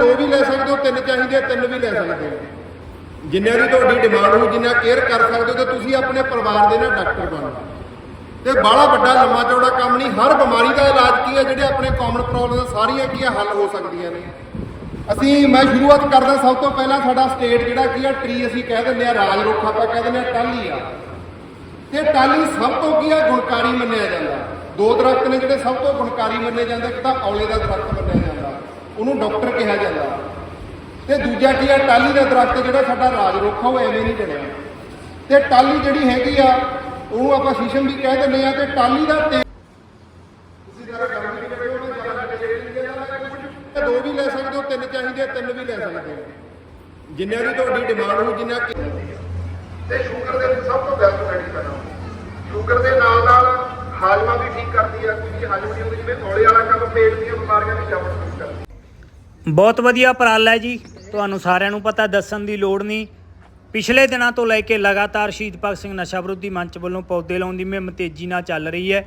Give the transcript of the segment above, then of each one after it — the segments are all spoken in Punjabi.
ਦੋ ਵੀ ਲੈ ਸਕਦੇ ਹੋ ਤਿੰਨ ਚਾਹੀਦੇ ਆ, ਤਿੰਨ ਵੀ ਲੈ ਸਕਦੇ ਹੋ। ਜਿੰਨਿਆਂ ਦੀ ਤੁਹਾਡੀ ਡਿਮਾਂਡ ਹੋ ਜਿੰਨਾ ਕੇਅਰ ਕਰ ਸਕਦੇ ਹੋ ਤੇ ਤੁਸੀਂ ਆਪਣੇ ਪਰਿਵਾਰ ਦੇ ਨਾਲ ਡਾਕਟਰ ਬਣੋ। ਤੇ ਬਾਹਲਾ ਵੱਡਾ ਲੰਮਾ ਚੌੜਾ ਕੰਮ ਨਹੀਂ ਹਰ ਬਿਮਾਰੀ ਦਾ ਇਲਾਜ ਕੀ ਹੈ ਜਿਹੜੇ ਆਪਣੇ ਕਾਮਨ ਪ੍ਰੋਬਲਮ ਸਾਰੀਆਂ ਕੀ ਹੈ ਹੱਲ ਹੋ ਸਕਦੀਆਂ ਨੇ। ਅਸੀਂ ਮੈਂ ਸ਼ੁਰੂਆਤ ਕਰਦਾ ਸਭ ਤੋਂ ਪਹਿਲਾਂ ਸਾਡਾ ਸਟੇਟ ਜਿਹੜਾ ਕੀ ਆ ਟਰੀ ਅਸੀਂ ਕਹਿ ਦਿੰਦੇ ਆ ਰਾਜ ਰੁੱਖ ਆਪਾਂ ਕਹਿ ਦਿੰਦੇ ਆ ਟਾਹਲੀ ਆ। ਤੇ ਟਾਹਲੀ ਸਭ ਤੋਂ ਕੀ ਆ ਗੁਣਕਾਰੀ ਮੰਨਿਆ ਜਾਂਦਾ। ਦੋ ਦਰਖਤ ਨੇ ਜਿਹੜੇ ਸਭ ਤੋਂ ਗੁਣਕਾਰੀ ਮੰਨੇ ਜਾਂਦੇ ਇੱਕ ਤਾਂ ਔਲੇ ਦਾ ਦਰਖਤ ਮੰਨਿਆ ਜਾਂਦਾ। ਉਹਨੂੰ ਡਾਕਟਰ ਕਿਹਾ ਜਾਂਦਾ। ਤੇ ਦੂਜਾ ਕੀ ਆ ਟਾਹਲੀ ਦਾ ਦਰਖਤ ਜਿਹੜਾ ਸਾਡਾ ਰਾਜ ਰੁੱਖ ਆ ਉਹ ਐਵੇਂ ਨਹੀਂ ਬਣਿਆ। ਤੇ ਟਾਹਲੀ ਜਿਹੜੀ ਹੈਗੀ ਆ ਉਹਨੂੰ ਆਪਾਂ ਸ਼ੀਸ਼ਮ ਵੀ ਕਹਿ ਦਿੰਦੇ ਆ ਤੇ ਟਾਹਲੀ ਦਾ ਤੇ ਤੁਸੀਂ ਜਰਾ ਗੱਲ ਨਹੀਂ ਕਰਿਓ ਮੈਂ ਜਰਾ ਦੋ ਵੀ ਲੈ ਸਕਦੇ ਹੋ ਤਿੰਨ ਚਾਹੀਦੇ ਆ, ਤਿੰਨ ਵੀ ਲੈ ਸਕਦੇ ਹੋ। ਜਿੰਨਿਆਂ ਦੀ ਤੁਹਾਡੀ ਡਿਮਾਂਡ ਹੋ ਜਿੰਨਾ ਤੇ ਸ਼ੂਗਰ ਦੇ ਵਿੱਚ ਸਭ ਤੋਂ ਬੈਸਟ ਮੈਡੀਸਨ ਸ਼ੂਗਰ ਦੇ ਨਾਲ ਨਾਲ ਹਾਜਮਾ ਵੀ ਠੀਕ ਕਰਦੀ ਆ ਕੋਈ ਹਾਜਮਾ ਨਹੀਂ ਹੁੰਦੀ ਜਿਵੇਂ ਔਲੇ ਵਾਲਾ ਕੰਮ ਪੇਟ ਦੀ ਬਹੁਤ ਵਧੀਆ ਉਪਰਾਲਾ ਹੈ ਜੀ। ਤੁਹਾਨੂੰ ਸਾਰਿਆਂ ਨੂੰ ਪਤਾ, ਦੱਸਣ ਦੀ ਲੋੜ ਨਹੀਂ। ਪਿਛਲੇ ਦਿਨਾਂ ਤੋਂ ਲੈ ਕੇ ਲਗਾਤਾਰ ਸ਼ਹੀਦ ਭਗਤ ਸਿੰਘ ਨਸ਼ਾ ਵਿਰੋਧੀ ਮੰਚ ਵੱਲੋਂ ਪੌਦੇ ਲਾਉਣ ਦੀ ਮੁਹਿੰਮ ਤੇਜ਼ੀ ਨਾਲ ਚੱਲ ਰਹੀ ਹੈ।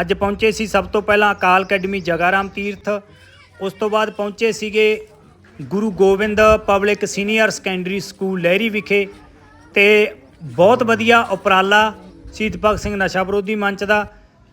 ਅੱਜ ਪਹੁੰਚੇ ਸੀ ਸਭ ਤੋਂ ਪਹਿਲਾਂ ਅਕਾਲ ਅਕੈਡਮੀ ਜਗਾਰਾਮ ਤੀਰਥ। ਉਸ ਤੋਂ ਬਾਅਦ ਪਹੁੰਚੇ ਸੀਗੇ Guru Gobind public senior secondary school Lehri ਵਿਖੇ ਤੇ ਬਹੁਤ ਵਧੀਆ ਉਪਰਾਲਾ ਸ਼ਹੀਦ ਭਗਤ ਸਿੰਘ ਨਸ਼ਾ ਵਿਰੋਧੀ ਮੰਚ ਦਾ।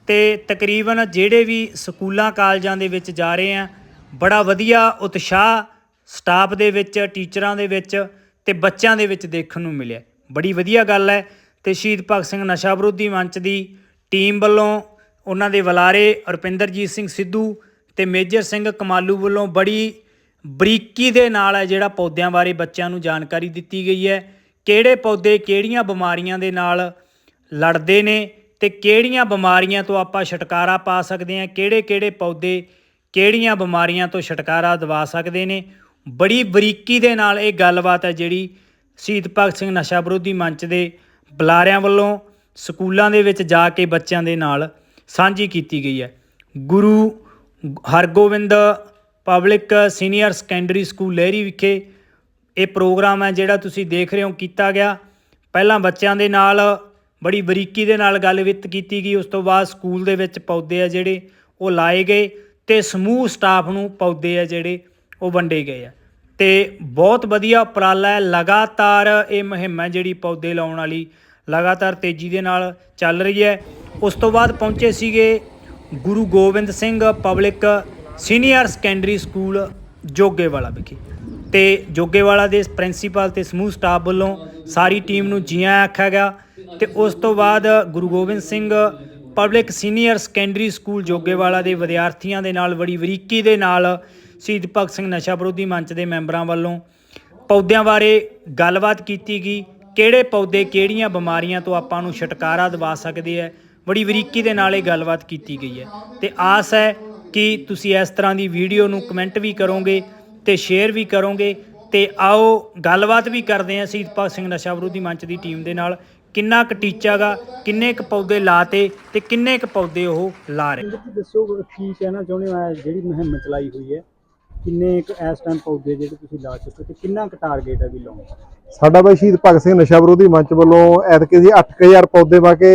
ਤੇ ਤਕਰੀਬਨ ਜਿਹੜੇ ਵੀ ਸਕੂਲਾਂ ਕਾਲਜਾਂ ਦੇ ਵਿੱਚ ਜਾ ਰਹੇ ਆ ਬੜਾ ਵਧੀਆ ਉਤਸ਼ਾਹ ਸਟਾਫ ਦੇ ਵਿੱਚ, ਟੀਚਰਾਂ ਦੇ ਵਿੱਚ ਤੇ ਬੱਚਿਆਂ ਦੇ ਵਿੱਚ ਦੇਖਣ ਨੂੰ ਮਿਲਿਆ। ਬੜੀ ਵਧੀਆ ਗੱਲ ਹੈ ਤੇ ਸ਼ਹੀਦ ਭਗਤ ਸਿੰਘ ਨਸ਼ਾ ਵਿਰੋਧੀ ਮੰਚ ਦੀ ਟੀਮ ਵੱਲੋਂ ਉਹਨਾਂ ਦੇ ਵਲਾਰੇ ਰੁਪਿੰਦਰਜੀਤ ਸਿੰਘ ਸਿੱਧੂ ਤੇ ਮੇਜਰ ਸਿੰਘ ਕਮਾਲੂ ਵੱਲੋਂ ਬੜੀ ਬਰੀਕੀ ਦੇ ਨਾਲ ਹੈ ਜਿਹੜਾ ਪੌਦਿਆਂ ਬਾਰੇ ਬੱਚਿਆਂ ਨੂੰ ਜਾਣਕਾਰੀ ਦਿੱਤੀ ਗਈ ਹੈ। ਕਿਹੜੇ ਪੌਦੇ ਕਿਹੜੀਆਂ ਬਿਮਾਰੀਆਂ ਦੇ ਨਾਲ ਲੜਦੇ ਨੇ ਤੇ ਕਿਹੜੀਆਂ ਬਿਮਾਰੀਆਂ ਤੋਂ ਆਪਾਂ ਛੁਟਕਾਰਾ ਪਾ ਸਕਦੇ ਹਾਂ ਕਿਹੜੇ ਕਿਹੜੇ ਪੌਦੇ ਕਿਹੜੀਆਂ ਬਿਮਾਰੀਆਂ ਤੋਂ ਛੁਟਕਾਰਾ ਦਿਵਾ ਸਕਦੇ ਨੇ? ਬੜੀ ਬਰੀਕੀ ਦੇ ਨਾਲ ਇਹ ਗੱਲਬਾਤ ਹੈ ਜਿਹੜੀ ਸ਼ਹੀਦ ਭਗਤ ਸਿੰਘ ਨਸ਼ਾ ਵਿਰੋਧੀ ਮੰਚ ਦੇ ਬੁਲਾਰਿਆਂ ਵੱਲੋਂ ਸਕੂਲਾਂ ਦੇ ਵਿੱਚ ਜਾ ਕੇ ਬੱਚਿਆਂ ਦੇ ਨਾਲ ਸਾਂਝੀ ਕੀਤੀ ਗਈ ਹੈ। Guru Hargobind public senior secondary school Lehri ਵਿਖੇ ਇਹ ਪ੍ਰੋਗਰਾਮ ਹੈ ਜਿਹੜਾ ਤੁਸੀਂ ਦੇਖ ਰਹੇ ਹੋ, ਕੀਤਾ ਗਿਆ। ਪਹਿਲਾਂ ਬੱਚਿਆਂ ਦੇ ਨਾਲ ਬੜੀ ਬਰੀਕੀ ਦੇ ਨਾਲ ਗੱਲਬਾਤ ਕੀਤੀ ਗਈ। ਉਸ ਤੋਂ ਬਾਅਦ ਸਕੂਲ ਦੇ ਵਿੱਚ ਪੌਦੇ ਆ ਜਿਹੜੇ ਉਹ ਲਾਏ ਗਏ। ਤੇ ਸਮੂਹ ਸਟਾਫ ਨੂੰ ਪੌਦੇ ਆ ਜਿਹੜੇ ਉਹ ਵੰਡੇ ਗਏ ਆ। ਤੇ ਬਹੁਤ ਵਧੀਆ ਉਪਰਾਲਾ ਹੈ। ਲਗਾਤਾਰ ਇਹ ਮੁਹਿੰਮ ਹੈ ਜਿਹੜੀ ਪੌਦੇ ਲਾਉਣ ਵਾਲੀ ਲਗਾਤਾਰ ਤੇਜ਼ੀ ਦੇ ਨਾਲ ਚੱਲ ਰਹੀ ਹੈ। ਉਸ ਤੋਂ ਬਾਅਦ ਪਹੁੰਚੇ ਸੀਗੇ Guru Gobind Singh public senior secondary school Jogewala ਵਿਖੇ। ਤੇ ਜੋਗੇਵਾਲਾ ਦੇ ਪ੍ਰਿੰਸੀਪਲ ਤੇ ਸਮੂਹ ਸਟਾਫ ਵੱਲੋਂ ਸਾਰੀ ਟੀਮ ਨੂੰ ਜੀ ਆਇਆਂ ਆਖਿਆ ਗਿਆ। ਤੇ ਉਸ ਤੋਂ ਬਾਅਦ Guru Gobind Singh public senior secondary school Jogewala ਦੇ ਵਿਦਿਆਰਥੀਆਂ ਦੇ ਨਾਲ ਬੜੀ ਬਰੀਕੀ ਦੇ ਨਾਲ ਸ਼ਹੀਦ ਭਗਤ ਸਿੰਘ ਨਸ਼ਾ ਵਿਰੋਧੀ ਮੰਚ ਦੇ ਮੈਂਬਰਾਂ ਵੱਲੋਂ ਪੌਦਿਆਂ ਬਾਰੇ ਗੱਲਬਾਤ ਕੀਤੀ ਗਈ। ਕਿਹੜੇ ਪੌਦੇ ਕਿਹੜੀਆਂ ਬਿਮਾਰੀਆਂ ਤੋਂ ਆਪਾਂ ਨੂੰ ਛੁਟਕਾਰਾ ਦਿਵਾ ਸਕਦੇ ਹੈ? ਬੜੀ ਬਰੀਕੀ ਦੇ ਨਾਲ ਇਹ ਗੱਲਬਾਤ ਕੀਤੀ ਗਈ ਹੈ। ਤੇ ਆਸ ਹੈ ਕਿ ਤੁਸੀਂ ਇਸ ਤਰ੍ਹਾਂ ਦੀ ਵੀਡੀਓ ਨੂੰ ਕਮੈਂਟ ਵੀ ਕਰੋਗੇ ਤੇ ਸ਼ੇਅਰ ਵੀ ਕਰੋਗੇ। ਤੇ ਆਓ ਗੱਲਬਾਤ ਵੀ ਕਰਦੇ ਹਾਂ ਸ਼ਹੀਦ ਭਗਤ ਸਿੰਘ ਨਸ਼ਾ ਵਿਰੋਧੀ ਮੰਚ ਦੀ ਟੀਮ ਦੇ ਨਾਲ। ਕਿੰਨਾ ਕੁ ਟੀਚਾ ਗਾ ਕਿੰਨੇ ਕੁ ਪੌਦੇ ਲਾਤੇ ਤੇ ਕਿੰਨੇ ਕੁ ਪੌਦੇ ਉਹ ਲਾ ਰਹੇ? ਤੁਸੀਂ ਦੱਸੋ ਕੀ ਕਹਿਣਾ ਚਾਹੁੰਦੇ ਹੋ? ਜਿਹੜੀ ਮੁਹਿੰਮ ਚਲਾਈ ਹੋਈ ਹੈ ਕਿੰਨੇ ਕੁ ਇਸ ਟਾਈਮ ਪੌਦੇ ਜਿਹੜੇ ਤੁਸੀਂ ਲਾ ਚੁੱਕੇ ਤੇ ਕਿੰਨਾ ਕੁ ਟਾਰਗੇਟ ਹੈ ਵੀ ਲਾਉਣ ਦਾ? ਸਾਡਾ ਬਾਈ ਸ਼ਹੀਦ ਭਗਤ ਸਿੰਘ ਨਸ਼ਾ ਵਿਰੋਧੀ ਮੰਚ ਵੱਲੋਂ ਐਤਕੀ ਅਸੀਂ 8000 ਪੌਦੇ ਵਾ ਕੇ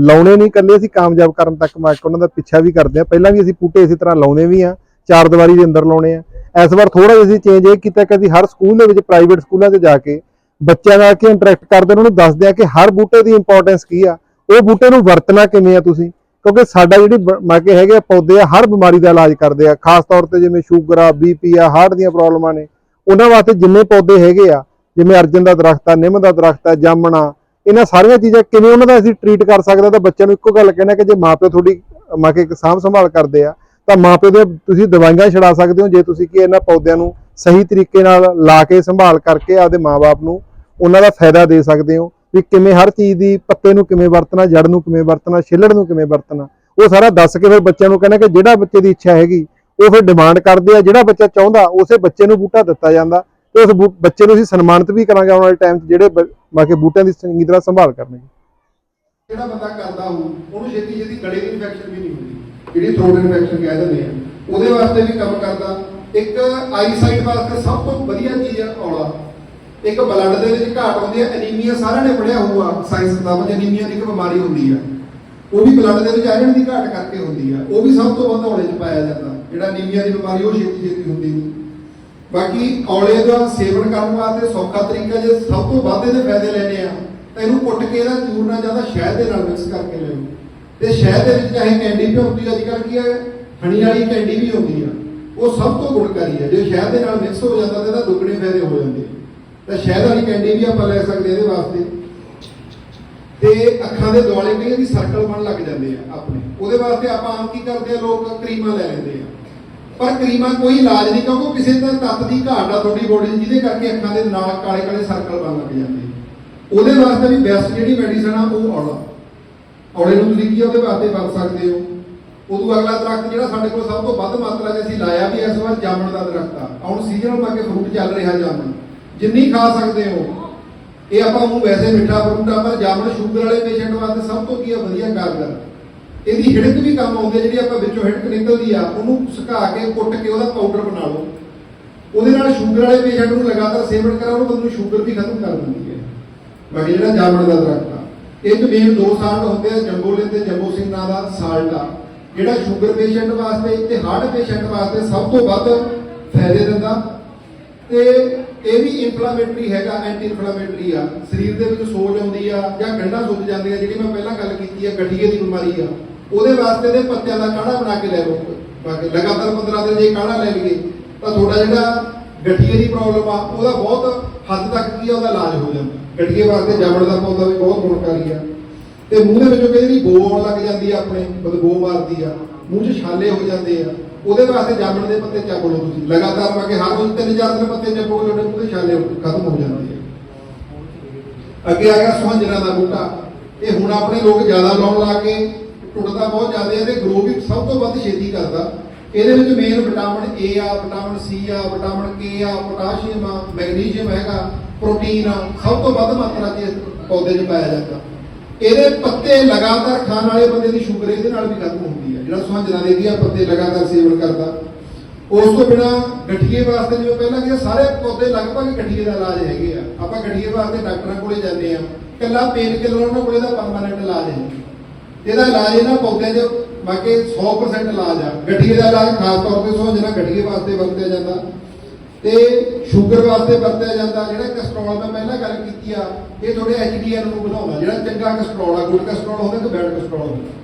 ਲਾਉਣੇ ਨਹੀਂ ਕੱਲੇ ਅਸੀਂ ਕਾਮਯਾਬ ਕਰਨ ਤੱਕ ਮੈਂ ਉਹਨਾਂ ਦਾ ਪਿੱਛਾ ਵੀ ਕਰਦੇ ਆ ਪਹਿਲਾਂ ਵੀ ਅਸੀਂ ਬੂਟੇ ਇਸੇ ਤਰ੍ਹਾਂ ਲਾਉਣੇ ਵੀ ਆ ਚਾਰ ਦੀਵਾਰੀ ਦੇ ਅੰਦਰ ਲਾਉਣੇ ਆ। ਇਸ ਵਾਰ ਥੋੜਾ ਜਿਹਾ ਅਸੀਂ ਚੇਂਜ ਇਹ ਕੀਤਾ ਕਿ ਅਸੀਂ ਹਰ ਸਕੂਲ ਦੇ ਵਿੱਚ ਪ੍ਰਾਈਵੇਟ ਸਕੂਲਾਂ 'ਚ ਜਾ ਕੇ ਬੱਚਿਆਂ ਨਾਲ ਕੇ ਇੰਟਰੈਕਟ ਕਰਦੇ ਉਹਨਾਂ ਨੂੰ ਦੱਸਦੇ ਆ ਕਿ ਹਰ ਬੂਟੇ ਦੀ ਇੰਪੋਰਟੈਂਸ ਕੀ ਆ, ਉਹ ਬੂਟੇ ਨੂੰ ਵਰਤਣਾ ਕਿਵੇਂ ਆ ਤੁਸੀਂ? ਕਿਉਂਕਿ ਸਾਡਾ ਜਿਹੜੀ ਬ- ਮਾਕੇ ਹੈਗੇ ਆ, ਪੌਦੇ ਆ, ਹਰ ਬਿਮਾਰੀ ਦਾ ਇਲਾਜ ਕਰਦੇ ਆ, ਖਾਸ ਤੌਰ ਤੇ ਜਿਵੇਂ ਸ਼ੂਗਰ ਆ ਬੀਪੀ ਆ, ਹਾਰਟ ਦੀਆਂ ਪ੍ਰੋਬਲਮਾਂ ਨੇ, ਉਹਨਾਂ ਵਾਸਤੇ ਜਿੰਨੇ ਪੌਦੇ ਹੈਗੇ ਆ, ਜਿਵੇਂ ਅਰਜਨ ਦਾ ਦਰਖਤ ਆ, ਨਿੰਮ ਦਾ ਦਰਖਤ ਆ, ਜਾਮਣਾ, ਇਹਨਾਂ ਸਾਰੀਆਂ ਚੀਜ਼ਾਂ ਕਿਵੇਂ ਉਹਨਾਂ ਦਾ ਅਸੀਂ ਟ੍ਰੀਟ ਕਰ ਸਕਦੇ ਆ, ਤਾਂ ਬੱਚਿਆਂ ਨੂੰ ਇੱਕੋ ਗੱਲ ਕਹਿਣਾ ਕਿ ਜੇ ਮਾਪੇ ਤੁਹਾਡੀ ਮਾਕੇ ਸਾਂਭ ਸੰਭਾਲ ਕਰਦੇ ਆ, ਤਾਂ ਮਾਪੇ ਦੇ ਤੁਸੀਂ ਦਵਾਈਆਂ ਛਡਾ ਸਕਦੇ ਹੋ, ਜੇ ਤੁਸੀਂ ਕਿ ਇਹਨਾਂ ਪੌਦਿਆਂ ਨੂੰ ਸਹੀ ਤਰੀਕੇ ਨਾਲ ਲਾ ਕੇ ਸੰਭਾਲ ਕਰਕੇ ਆਪਦੇ ਮਾਪੇ ਨੂੰ ਉਹਨਾਂ ਦਾ ਫਾਇਦਾ ਦੇ ਸਕਦੇ ਹੋ ਵੀ ਕਿਵੇਂ ਹਰ ਚੀਜ਼ ਦੀ ਪੱਤੇ ਨੂੰ ਕਿਵੇਂ ਵਰਤਣਾ ਜੜ ਨੂੰ ਕਿਵੇਂ ਵਰਤਣਾ, ਛਿੱਲੜ ਨੂੰ ਕਿਵੇਂ ਵਰਤਣਾ, ਉਹ ਸਾਰਾ ਦੱਸ ਕੇ ਫਿਰ ਬੱਚਿਆਂ ਨੂੰ ਕਹਿੰਦਾ ਕਿ ਜਿਹੜਾ ਬੱਚੇ ਦੀ ਇੱਛਾ ਹੈਗੀ, ਉਹ ਫਿਰ ਡਿਮਾਂਡ ਕਰਦੇ ਆ, ਜਿਹੜਾ ਬੱਚਾ ਚਾਹੁੰਦਾ, ਉਸੇ ਬੱਚੇ ਨੂੰ ਬੂਟਾ ਦਿੱਤਾ ਜਾਂਦਾ ਤੇ ਉਸ ਬੱਚੇ ਨੂੰ ਅਸੀਂ ਸਨਮਾਨਿਤ ਵੀ ਕਰਾਂਗੇ ਆਉਣ ਵਾਲੇ ਟਾਈਮ 'ਚ ਜਿਹੜੇ ਬਾਕੀ ਬੂਟਿਆਂ ਦੀ ਚੰਗੀ ਤਰ੍ਹਾਂ ਸੰਭਾਲ ਕਰਨਗੇ। ਜਿਹੜਾ ਬੰਦਾ ਕਰਦਾ ਹੋਊ, ਉਹਨੂੰ ਛੇਤੀ ਛੇਤੀ ਗਲੇ ਦੀ ਇਨਫੈਕਸ਼ਨ ਵੀ ਨਹੀਂ ਹੁੰਦੀ, ਜਿਹੜੀ ਥਰੋਟ ਇਨਫੈਕਸ਼ਨ ਕਹਿ ਦਿੰਦੇ ਆ। ਉਹਦੇ ਵਾਸਤੇ ਵੀ ਕੰਮ ਕਰਦਾ, ਇੱਕ ਆਈ ਵਾਸਤੇ ਸਭ ਤੋਂ ਵਧੀਆ ਚੀਜ਼ ਆ ਔਲਾ। ਇੱਕ ਬਲੱਡ ਦੇ ਵਿੱਚ ਘਾਟ ਹੁੰਦੀ ਹੈ ਐਨੀਮੀਆ ਸਾਰਿਆਂ ਨੇ ਪੜਿਆ ਹੋਊਗਾ ਸਾਇੰਸ ਕਿਤਾਬਾਂ 'ਚ ਐਨੀਮੀਆ ਦੀ ਇੱਕ ਬਿਮਾਰੀ ਹੁੰਦੀ ਆ ਉਹ ਵੀ ਬਲੱਡ ਦੇ ਵਿੱਚ ਆਇਰਨ ਦੀ ਘਾਟ ਕਰਕੇ ਹੁੰਦੀ ਆ ਉਹ ਵੀ ਸਭ ਤੋਂ ਵੱਧ ਔਲੇ 'ਚ ਪਾਇਆ ਜਾਂਦਾ। ਜਿਹੜਾ ਐਨੀਮੀਆ ਦੀ ਬਿਮਾਰੀ, ਉਹ ਛੇਤੀ ਛੇਤੀ ਹੁੰਦੀ ਨਹੀਂ ਬਾਕੀ ਔਲੇ ਦਾ ਸੇਵਨ ਕਰਨ ਵਾਸਤੇ ਸੌਖਾ ਤਰੀਕਾ ਜੇ ਸਭ ਤੋਂ ਵੱਧ ਇਹਦੇ ਫਾਇਦੇ ਲੈਣੇ ਆ, ਤਾਂ ਇਹਨੂੰ ਕੁੱਟ ਕੇ ਇਹਦਾ ਚੂਰਨਾ ਜ਼ਿਆਦਾ ਸ਼ਹਿਦ ਦੇ ਨਾਲ ਮਿਕਸ ਕਰਕੇ ਲੈ ਲਓ ਤੇ ਸ਼ਹਿਦ ਦੇ ਵਿੱਚ ਚਾਹੇ ਕੈਂਡੀ ਵੀ ਹੁੰਦੀ ਅੱਜ ਕੱਲ੍ਹ ਕੀ ਹੈ, ਹਣੀ ਵਾਲੀ ਕੈਂਡੀ ਵੀ ਹੁੰਦੀ ਆ। ਉਹ ਸਭ ਤੋਂ ਗੁਣਕਾਰੀ ਹੈ। ਜੇ ਸ਼ਹਿਦ ਦੇ ਨਾਲ ਮਿਕਸ ਹੋ ਜਾਂਦਾ, ਤਾਂ ਇਹਦਾ ਦੁੱਗਣੇ ਫਾਇਦੇ ਹੋ ਜਾਂਦੇ ਤਾਂ ਸ਼ਹਿਦ ਵਾਲੀ ਕੈਂਡੀ ਵੀ ਆਪਾਂ ਲੈ ਸਕਦੇ ਇਹਦੇ ਵਾਸਤੇ। ਤੇ ਅੱਖਾਂ ਦੇ ਦੁਆਲੇ ਕਈ ਵੀ ਸਰਕਲ ਬਣ ਲੱਗ ਜਾਂਦੇ ਆ ਆਪਣੇ। ਉਹਦੇ ਵਾਸਤੇ ਆਪਾਂ ਆਮ ਕੀ ਕਰਦੇ ਆ, ਲੋਕ ਕਰੀਮਾਂ ਲੈ ਲੈਂਦੇ ਆ। ਪਰ ਕਰੀਮਾਂ ਕੋਈ ਇਲਾਜ ਨਹੀਂ, ਕਿਉਂਕਿ ਕਿਸੇ ਤਰ੍ਹਾਂ ਤੱਤ ਦੀ ਘਾਟ ਆ ਤੁਹਾਡੀ ਬੋਡੀ ਜਿਹਦੇ ਕਰਕੇ ਅੱਖਾਂ ਦੇ ਨਾਲ ਕਾਲੇ ਕਾਲੇ ਸਰਕਲ ਬਣ ਲੱਗ ਜਾਂਦੇ ਉਹਦੇ ਵਾਸਤੇ ਵੀ ਬੈਸਟ ਜਿਹੜੀ ਮੈਡੀਸਨ ਆ, ਉਹ ਔਲਾ। ਔਲੇ ਨੂੰ ਤੁਸੀਂ ਕੀ ਉਹਦੇ ਵਾਸਤੇ ਵਰਤ ਸਕਦੇ ਹੋ। ਉਦੋਂ ਅਗਲਾ ਦਰਖਤ ਜਿਹੜਾ ਸਾਡੇ ਕੋਲ ਸਭ ਤੋਂ ਵੱਧ ਮਾਤਰਾ 'ਚ ਅਸੀਂ ਲਾਇਆ ਵੀ ਇਸ ਵਾਰ ਜਾਮਣ ਦਾ ਦਰਖਤ ਆ। ਹੁਣ ਸੀਜ਼ਨਲ ਬਾਕੀ ਫਰੂਟ ਚੱਲ ਰਿਹਾ ਜਾਮਣ। ਜਿੰਨੀ ਖਾ ਸਕਦੇ ਹੋ। ਇਹ ਆਪਾਂ ਨੂੰ ਵੈਸੇ ਮਿੱਠਾ ਫਰੂਟ ਪਰ ਜਾਮਣ, ਸ਼ੂਗਰ ਵਾਲੇ ਪੇਸ਼ੈਂਟ ਵਾਸਤੇ ਸਭ ਤੋਂ ਕੀ ਆ, ਵਧੀਆ ਕਾਰਗਰ ਇਹਦੀ ਹਿੜਕ ਵੀ ਕੰਮ ਆਉਂਦੀ ਜਿਹੜੀ ਆਪਾਂ ਵਿੱਚੋਂ ਹਿੜਕ ਨਿਕਲਦੀ ਆ, ਉਹਨੂੰ ਸੁਕਾ ਕੇ, ਕੁੱਟ ਕੇ ਉਹਦਾ ਪਾਊਡਰ ਬਣਾ ਲਓ। ਉਹਦੇ ਨਾਲ ਸ਼ੂਗਰ ਵਾਲੇ ਪੇਸ਼ੈਂਟ ਨੂੰ ਲਗਾਤਾਰ ਸੇਵਨ ਕਰਾ ਉਹਨੂੰ ਬੰਦੇ ਨੂੰ ਸ਼ੂਗਰ ਵੀ ਖਤਮ ਕਰ ਦਿੰਦੀ ਹੈ। ਬਾਕੀ ਜਿਹੜਾ ਜਾਮਣ ਦਾ ਦਰਖਤ ਆ, ਇਹ ਚ ਮੇਨ ਦੋ ਸਾਲਟ ਹੁੰਦੇ ਆ ਜੰਬੋਲਿਨ ਤੇ ਜੰਬੋ ਸਿੰਘ ਨਾਂ ਦਾ ਸਾਲਟ ਆ ਜਿਹੜਾ ਸ਼ੂਗਰ ਪੇਸ਼ੈਂਟ ਵਾਸਤੇ ਤੇ ਹਾਰਟ ਪੇਸ਼ੈਂਟ ਵਾਸਤੇ ਸਭ ਤੋਂ ਵੱਧ ਫਾਇਦੇ ਦਿੰਦਾ ਤੇ ਇਹ ਵੀ ਇਨਫਲਾਮੇਟਰੀ ਹੈਗਾ ਐਂਟੀ ਇਨਫਲਾਮੇਟਰੀ ਆ। ਸਰੀਰ ਦੇ ਵਿੱਚ ਸੋਜ ਆਉਂਦੀ ਆ ਜਾਂ ਗੰਢਾਂ ਸੁੱਜ ਜਾਂਦੀਆਂ, ਜਿਹੜੀ ਮੈਂ ਪਹਿਲਾਂ ਗੱਲ ਕੀਤੀ ਆ, ਗਠੀਏ ਦੀ ਬਿਮਾਰੀ ਆ। ਉਹਦੇ ਵਾਸਤੇ ਦੇ ਪੱਤਿਆਂ ਦਾ ਕਾੜਾ ਬਣਾ ਕੇ ਲੈ ਲਓ। ਬਾਕੀ ਲਗਾਤਾਰ 15 ਦਿਨ ਜੇ ਕਾੜਾ ਲੈ ਲਈਏ, ਤਾਂ ਤੁਹਾਡਾ ਜਿਹੜਾ ਗਠੀਏ ਦੀ ਪ੍ਰੋਬਲਮ ਆ, ਉਹਦਾ ਬਹੁਤ ਹੱਦ ਤੱਕ ਕੀ ਆ, ਉਹਦਾ ਇਲਾਜ ਹੋ ਜਾਂਦਾ। ਗਠੀਏ ਵਾਸਤੇ ਜਾਮਣ ਦਾ ਪੌਦਾ ਵੀ ਬਹੁਤ ਗੁਣਕਾਰੀ ਆ। ਤੇ ਮੂੰਹ ਦੇ ਵਿੱਚੋਂ ਕਹਿੰਦੇ ਬੋ ਆਉਣ ਲੱਗ ਜਾਂਦੀ ਆ ਆਪਣੇ ਬਦਬੂ ਮਾਰਦੀ ਆ। ਮੂੰਹ 'ਚ ਛਾਲੇ ਹੋ ਜਾਂਦੇ ਆ। ਉਹਦੇ ਵਾਸਤੇ ਜਾਮਣ ਦੇ ਪੱਤੇ ਚੱਕ ਲਓ ਤੁਸੀਂ। ਲਗਾਤਾਰ ਪਾ ਕੇ ਹਰ ਰੋਜ਼ ਤਿੰਨ ਚਾਰ ਦਿਨ ਪੱਤੇ ਚੱਬੋਗੇ ਤੁਹਾਡੇ ਮੂੰਹ ਦੇ ਛਾਲੇ ਖਤਮ ਹੋ ਜਾਂਦੇ ਆ। ਅੱਗੇ ਆ ਗਿਆ ਸੁਹੰਜਣਾ ਦਾ ਬੂਟਾ। ਇਹ ਹੁਣ ਆਪਣੇ ਲੋਕ ਜ਼ਿਆਦਾ ਲਾਉਣ ਲੱਗ ਗਏ। ਟੁੱਟਦਾ ਬਹੁਤ ਜ਼ਿਆਦਾ ਹੈ ਤੇ ਗਰੋ ਵੀ ਸਭ ਤੋਂ ਵੱਧ ਛੇਤੀ ਕਰਦਾ। ਇਹਦੇ ਵਿੱਚ ਮੇਨ ਵਿਟਾਮਿਨ ਏ ਆ ਵਿਟਾਮਿਨ ਸੀ ਆ ਵਿਟਾਮਿਨ ਕੇ ਆ ਪੋਟਾਸ਼ੀਅਮ ਆ ਮੈਗਨੀਸ਼ੀਅਮ ਹੈਗਾ ਪ੍ਰੋਟੀਨ ਆ। ਸਭ ਤੋਂ ਵੱਧ ਮਾਤਰਾ 'ਚ ਪੌਦੇ 'ਚ ਪਾਇਆ ਜਾਂਦਾ। ਇਹਦੇ ਪੱਤੇ ਲਗਾਤਾਰ ਖਾਣ ਵਾਲੇ ਬੰਦੇ ਦੀ ਸ਼ੂਗਰ ਇਹਦੇ ਨਾਲ ਵੀ ਖਤਮ ਹੁੰਦੀ ਹੈ। ਜਿਹੜਾ ਸੁਹੰਜਣਾ ਦੇ ਵੀ ਪੱਤੇ ਲਗਾਤਾਰ ਸੇਵਨ ਕਰਦਾ। ਉਸ ਤੋਂ ਬਿਨਾ ਗਠੀਏ ਵਾਸਤੇ ਜਿਵੇਂ ਪਹਿਲਾਂ ਕਿ ਸਾਰੇ ਪੌਦੇ ਲਗਭਗ ਗਠੀਏ ਦਾ ਇਲਾਜ ਹੈਗੇ ਆ। ਆਪਾਂ ਗਠੀਏ ਵਾਸਤੇ ਡਾਕਟਰਾਂ ਕੋਲੇ ਜਾਂਦੇ ਆ। ਕੱਲਾ ਪੇਨ ਕਿਲਰ ਉਹਨਾਂ ਕੋਲੇ ਦਾ ਪਰਮਾਨੈਂਟ ਇਲਾਜ ਹੈ। ਇਹਦਾ ਇਲਾਜ ਇਹਨਾਂ ਪੌਦਿਆਂ 'ਚ ਬਾਕੀ 100% ਇਲਾਜ ਆ। ਗਠੀਏ ਦਾ ਇਲਾਜ ਖਾਸ ਤੌਰ ਤੇ ਸੁਹੰਜਣਾ ਗਠੀਏ ਵਾਸਤੇ ਵਰਤਿਆ ਜਾਂਦਾ। ਤੇ ਸ਼ੂਗਰ ਵਾਸਤੇ ਵਰਤਿਆ ਜਾਂਦਾ, ਜਿਹੜਾ ਕੋਲੇਸਟ੍ਰੋਲ ਮੈਂ ਪਹਿਲਾਂ ਗੱਲ ਕੀਤੀ ਆ, ਇਹ ਥੋੜੇ ਐਚਡੀਐਲ ਨੂੰ ਵਧਾਉਂਦਾ ਜਿਹੜਾ ਚੰਗਾ ਕੋਲੇਸਟ੍ਰੋਲ ਆ ਗੁੱਡ ਕੋਲੇਸਟ੍ਰੋਲ ਹੁੰਦਾ ਕਿ ਬੈਡ ਕੋਲੇਸਟ੍ਰੋਲ ਹੁੰਦਾ